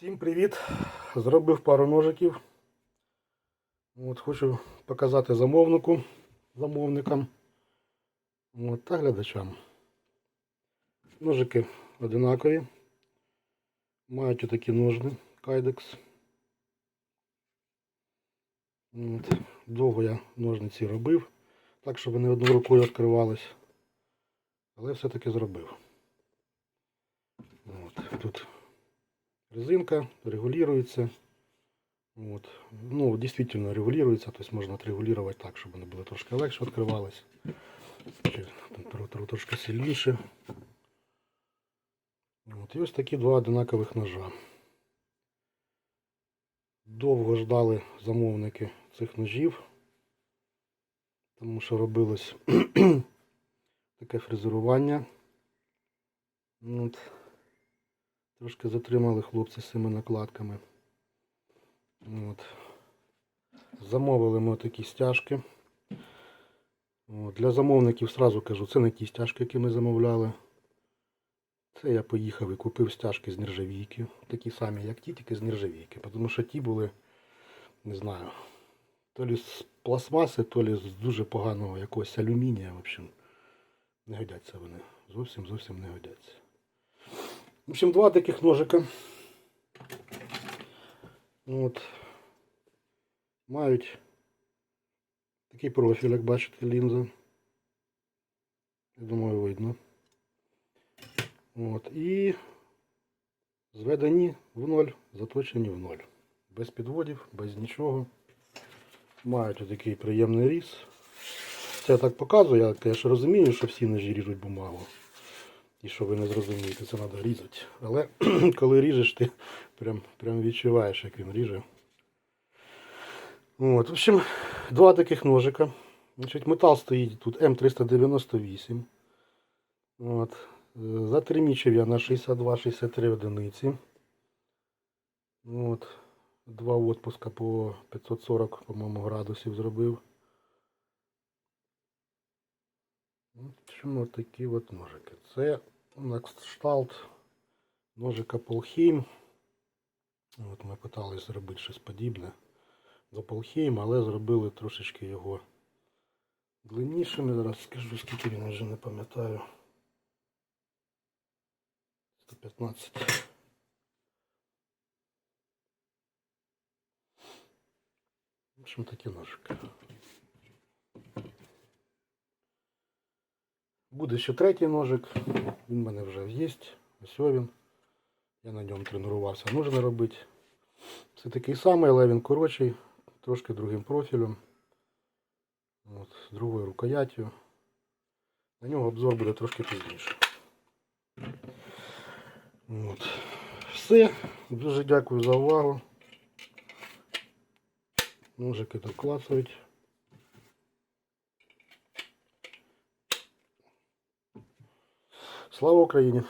Всім привіт! Зробив пару ножиків. От, хочу показати замовнику, замовникам от, та глядачам. Ножики одинакові. Мають отакі ножни кайдекс. От. Довго я ножниці робив, так щоб вони одною рукою відкривались. Але все-таки зробив. От. Тут резинка регулируется. Вот. Ну, действительно регулируется, то есть можно отрегулировать так, чтобы вони були трошки. Чи тро- тро- Трошки сильніше. От. І ось такі два одинакових ножа. Довго ждали замовники цих ножів, тому що робилось таке фрезерування. От. Трошки затримали хлопці з цими накладками. От. Замовили ми такі стяжки. От. Для замовників сразу кажу, це не ті стяжки, які ми замовляли. Це я поїхав і купив стяжки з нержавійки. Такі самі, як ті, тільки з нержавійки. Тому що ті були, не знаю, то лі з пластмаси, то лі з дуже поганого якогось алюмінія. В общем, не годяться вони. Зовсім зовсім не годяться. В общем, два таких ножика. От. Мають такий профіль, як бачите, лінза. Я думаю, видно. От. І зведені в ноль, заточені в ноль. Без підводів, без нічого. Мають отакий приємний різ. Це я так показую, я, конечно, розумію, що всі ножі ріжуть бумагу. І що ви не зрозумієте, це треба різати. Але коли ріжеш, ти прям, прям відчуваєш, як він ріже. От, в общем, два таких ножика. Значить, метал стоїть тут М398. От. Затермічив я на 62-63 одиниці. От. Два відпуска по 540, по-моєму, градусів зробив. От чому такі от ножики. Це на кшталт ножика Полхейм. От ми питалися зробити щось подібне до Полхейм, але зробили трошечки його длиннішим. Зараз скажу, скільки він вже не пам'ятаю. 115. В общем, такі ножики. Буде ще третій ножик. Він в мене вже є. Ось він. Я на ньому тренувався. Можна робити. Це такий самий, але він коротший, трошки другим профілем. От, з другою рукояттю. На нього обзор буде трошки пізніше. От. Все. Дуже дякую за увагу. Ножики тут клацають. Слава Україні!